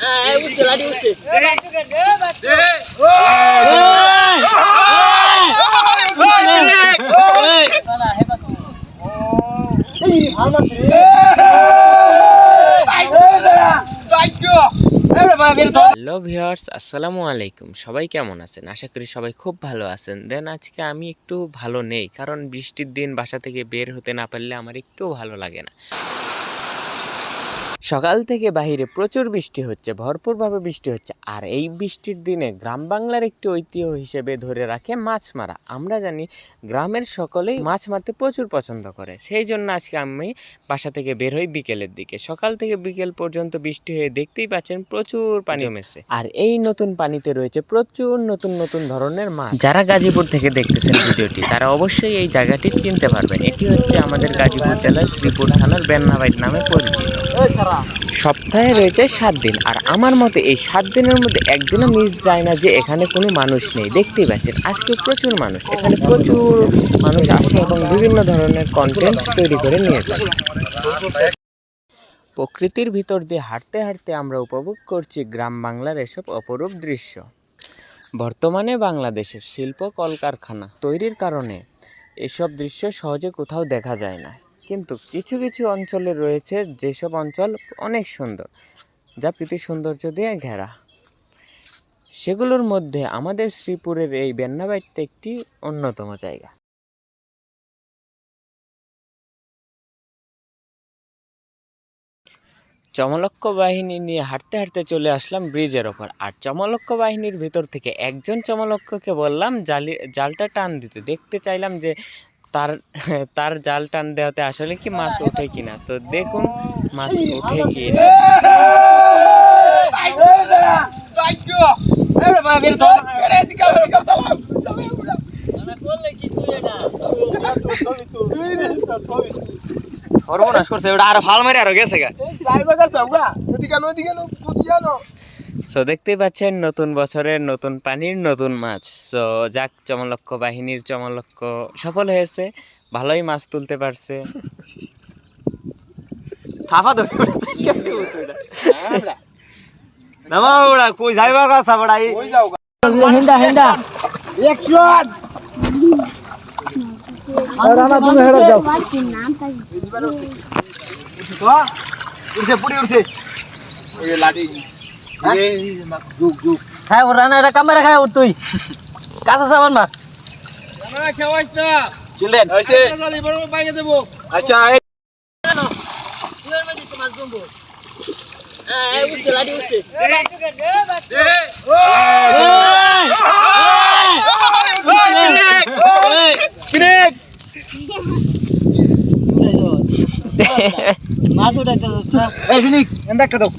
হ্যাঁ hello viewers আসসালামু আলাইকুম সবাই কেমন আছেন? আশা করি সবাই খুব ভালো আছেন। দেন আজকে আমি একটু ভালো নেই, কারণ বৃষ্টির দিন বাসা থেকে বের হতে না পারলে আমার একটু ভালো লাগে না। সকাল থেকে বাইরে প্রচুর বৃষ্টি হচ্ছে, ভরপুরভাবে বৃষ্টি হচ্ছে। আর এই বৃষ্টির দিনে গ্রাম বাংলার একটি ঐতিহ্য হিসেবে ধরে রাখে মাছ মারা আমরা জানি গ্রামের সকলেই মাছ মারতে প্রচুর পছন্দ করে। সেই জন্য আজকে আমি বাসা থেকে বের হই বিকেলের দিকে। সকাল থেকে বিকেল পর্যন্ত বৃষ্টি হয়ে দেখতেই পাচ্ছেন প্রচুর পানি জমেছে। আর এই নতুন পানিতে রয়েছে প্রচুর নতুন নতুন ধরনের মাছ। যারা গাজীপুর থেকে দেখতেছেন ভিডিওটি, তারা অবশ্যই এই জায়গাটি চিনতে পারবেন। এটি হচ্ছে আমাদের গাজীপুর জেলার শ্রীপুর থানার বেন্নাবাইট নামে পরিচিত। সপ্তাহে রয়েছে সাত দিন, আর আমার মতে এই সাত দিনের মধ্যে একদিনও মিস যায় না যে এখানে কোনো মানুষ নেই। দেখতেই পাচ্ছেন, আজকে প্রচুর মানুষ, এখানে প্রচুর মানুষ আসে এবং বিভিন্ন ধরনের কন্টেন্ট তৈরি করে নিয়ে যায়। প্রকৃতির ভিতর দিয়ে হাঁটতে হাঁটতে আমরা উপভোগ করছি গ্রাম বাংলার এসব অপরূপ দৃশ্য। বর্তমানে বাংলাদেশের শিল্প কলকারখানা তৈরির কারণে এসব দৃশ্য সহজে কোথাও দেখা যায় না। কিন্তু কিছু কিছু অঞ্চলে রয়েছে যেসব অঞ্চল অনেক সুন্দর, যা প্রীতি সৌন্দর্য দিয়ে ঘেরা। সেগুলোর মধ্যে আমাদের শ্রীপুরের এই বেন্নাবাইটটা একটি অন্যতম জায়গা। চমলক্ষ বাহিনী নিয়ে হাঁটতে হাঁটতে চলে আসলাম ব্রিজের ওপর। আর চমলক্ষ বাহিনীর ভিতর থেকে একজন চমলক্ষকে বললাম, জালি, জালটা টান দিতে। দেখতে চাইলাম যে তার তার জাল টান দেওয়াতে আসলে কি মাছ ওঠে কিনা? তো দেখুন মাছ ওঠে কি না সর্বনাশ করছে ওটা আর ফাল মারি আরও গেছে গা। সো দেখতেই পাচ্ছেন নতুন বছরের নতুন পানির নতুন মাছ। সো যাক চমলক্ষ বাহিনীর চমলক্ষ সফল হয়েছে। ভালোই মাছ তুলতে পারছে। থাপা ধরে নামা ওড়া কই যাইবা কথা বড়াই? হেন্ডা হেন্ডা অ্যাকশন রানা তুমি হেডা যাও। উঠছে পুরি উঠছে। লাঠি। যুগ যুগ খাই ওর রানা এটা কামেরা খাই ওর তুই। কাঁচা সাবান মার। চিলড্রেন আচ্ছা মাছ উঠাইতে এই ফিনিক এন্ডা একটা দাও।